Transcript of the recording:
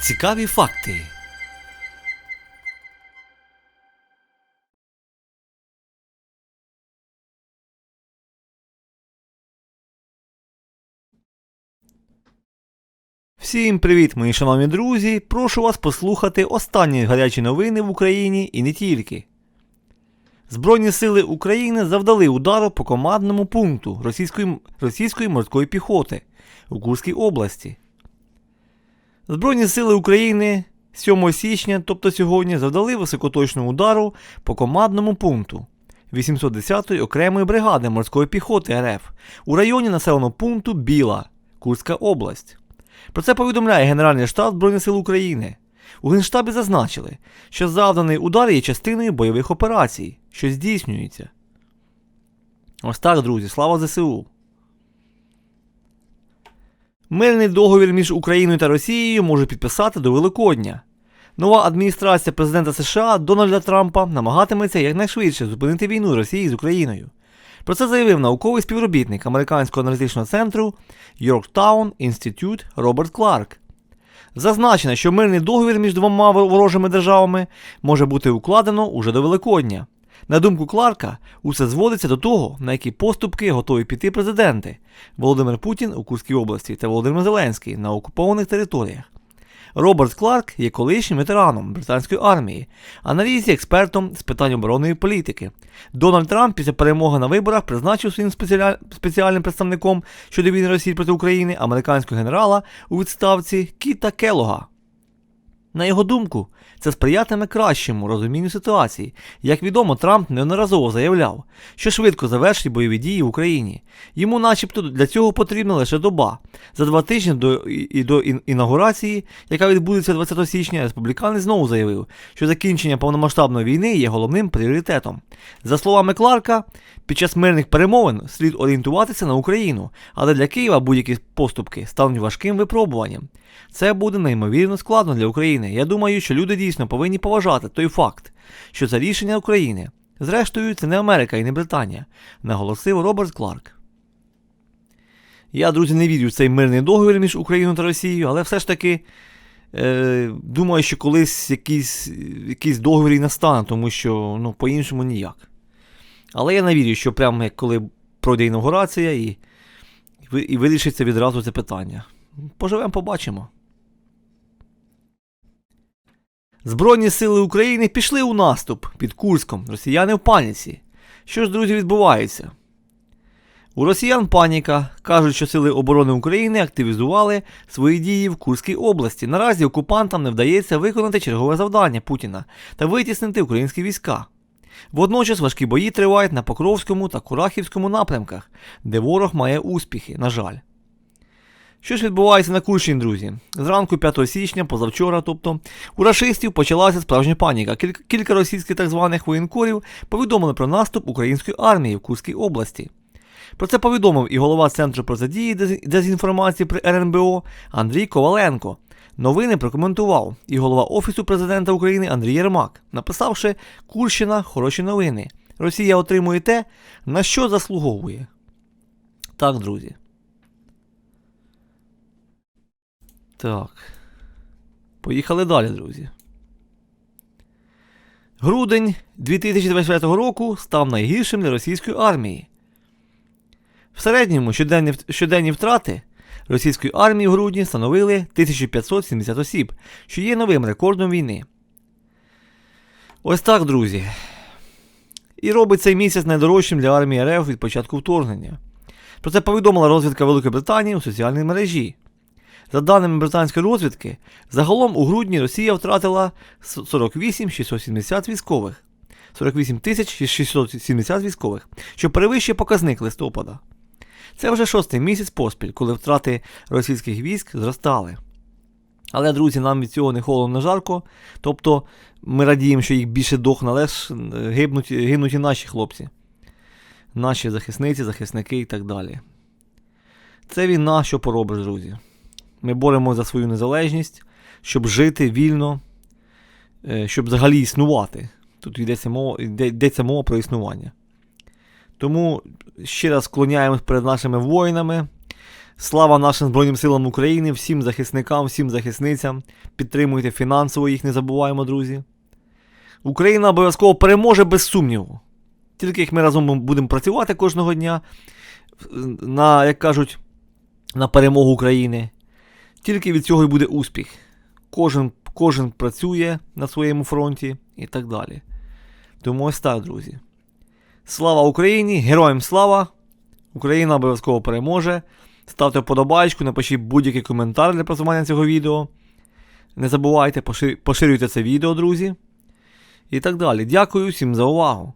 Цікаві факти. Всім привіт, мої шановні друзі! Прошу вас послухати останні гарячі новини в Україні і не тільки. Збройні сили України завдали удару по командному пункту російської, російської морської піхоти у Курській області. Збройні сили України 7 січня, тобто сьогодні, завдали високоточного удару по командному пункту 810-ї окремої бригади морської піхоти РФ у районі населеного пункту Біла, Курська область. Про це повідомляє Генеральний штаб Збройних сил України. У Генштабі зазначили, що завданий удар є частиною бойових операцій, що здійснюються. Ось так, друзі, слава ЗСУ. Мирний договір між Україною та Росією може підписати до Великодня. Нова адміністрація президента США Дональда Трампа намагатиметься якнайшвидше зупинити війну Росії з Україною. Про це заявив науковий співробітник американського аналітичного центру Yorktown Institute Роберт Кларк. Зазначено, що мирний договір між двома ворожими державами може бути укладено уже до Великодня. На думку Кларка, усе зводиться до того, на які поступки готові піти президенти Володимир Путін у Курській області та Володимир Зеленський на окупованих територіях. Роберт Кларк є колишнім ветераном британської армії, аналіз і експертом з питань оборонної політики. Дональд Трамп після перемоги на виборах призначив своїм спеціаль... спеціальним представником щодо війни Росії проти України американського генерала у відставці Кіта Келога. На його думку, це сприятиме кращому розумінню ситуації. Як відомо, Трамп неодноразово заявляв, що швидко завершить бойові дії в Україні. Йому, начебто, для цього потрібна лише доба. За два тижні до і до інаугурації, яка відбудеться 20 січня, республіканець знову заявив, що закінчення повномасштабної війни є головним пріоритетом. За словами Кларка, під час мирних перемовин слід орієнтуватися на Україну, але для Києва будь-які поступки стануть важким випробуванням. Це буде неймовірно складно для України. Я думаю, що люди дійсно повинні поважати той факт, що це рішення України. Зрештою, це не Америка і не Британія, наголосив Роберт Кларк. Я, друзі, не вірю в цей мирний договір між Україною та Росією, але все ж таки е, думаю, що колись якийсь якийсь договір і настане, тому що ну, по-іншому ніяк. Але я не вірю, що прямо як коли пройде інаугурація і, і вирішиться відразу це питання. Поживемо, побачимо. Збройні сили України пішли у наступ під Курском. Росіяни в паніці. Що ж, друзі, відбувається? У росіян паніка кажуть, що сили оборони України активізували свої дії в Курській області. Наразі окупантам не вдається виконати чергове завдання Путіна та витіснити українські війська. Водночас важкі бої тривають на Покровському та Курахівському напрямках, де ворог має успіхи, на жаль. Що ж відбувається на Курщині, друзі? Зранку 5 січня, позавчора, тобто, у рашистів почалася справжня паніка. Кілька, російських так званих воєнкорів повідомили про наступ української армії в Курській області. Про це повідомив і голова Центру протидії дезінформації при РНБО Андрій Коваленко. Новини прокоментував і голова Офісу президента України Андрій Єрмак, написавши Курщина хороші новини. Росія отримує те, на що заслуговує. Так, друзі. Так. Поїхали далі, друзі. Грудень 2024 року став найгіршим для російської армії. В середньому щоденні, щоденні втрати російської армії в грудні становили 1570 осіб, що є новим рекордом війни. Ось так, друзі. І робить цей місяць найдорожчим для армії РФ від початку вторгнення. Про це повідомила розвідка Великої Британії у соціальній мережі. За даними британської розвідки, загалом у грудні Росія втратила 48 670 військових. 48 670 військових, що перевищує показник листопада. Це вже шостий місяць поспіль, коли втрати російських військ зростали. Але, друзі, нам від цього не холодно жарко. Тобто ми радіємо, що їх більше дохне, але ж гибнуть, гинуть і наші хлопці, наші захисниці, захисники і так далі. Це війна, що поробиш, друзі. Ми боремося за свою незалежність, щоб жити вільно, е, щоб взагалі існувати. Тут йдеться мова, йдеться мова про існування. Тому ще раз склоняємось перед нашими воїнами. Слава нашим Збройним силам України, всім захисникам, всім захисницям. Підтримуйте фінансово їх, не забуваємо, друзі. Україна обов'язково переможе без сумніву. Тільки як ми разом будемо працювати кожного дня, на, як кажуть, на перемогу України. Тільки від цього і буде успіх. Кожен, кожен працює на своєму фронті і так далі. Тому ось так, друзі. Слава Україні! Героям слава! Україна обов'язково переможе. Ставте вподобайку, напишіть будь-який коментар для просування цього відео. Не забувайте, поширюйте це відео, друзі. І так далі. Дякую всім за увагу.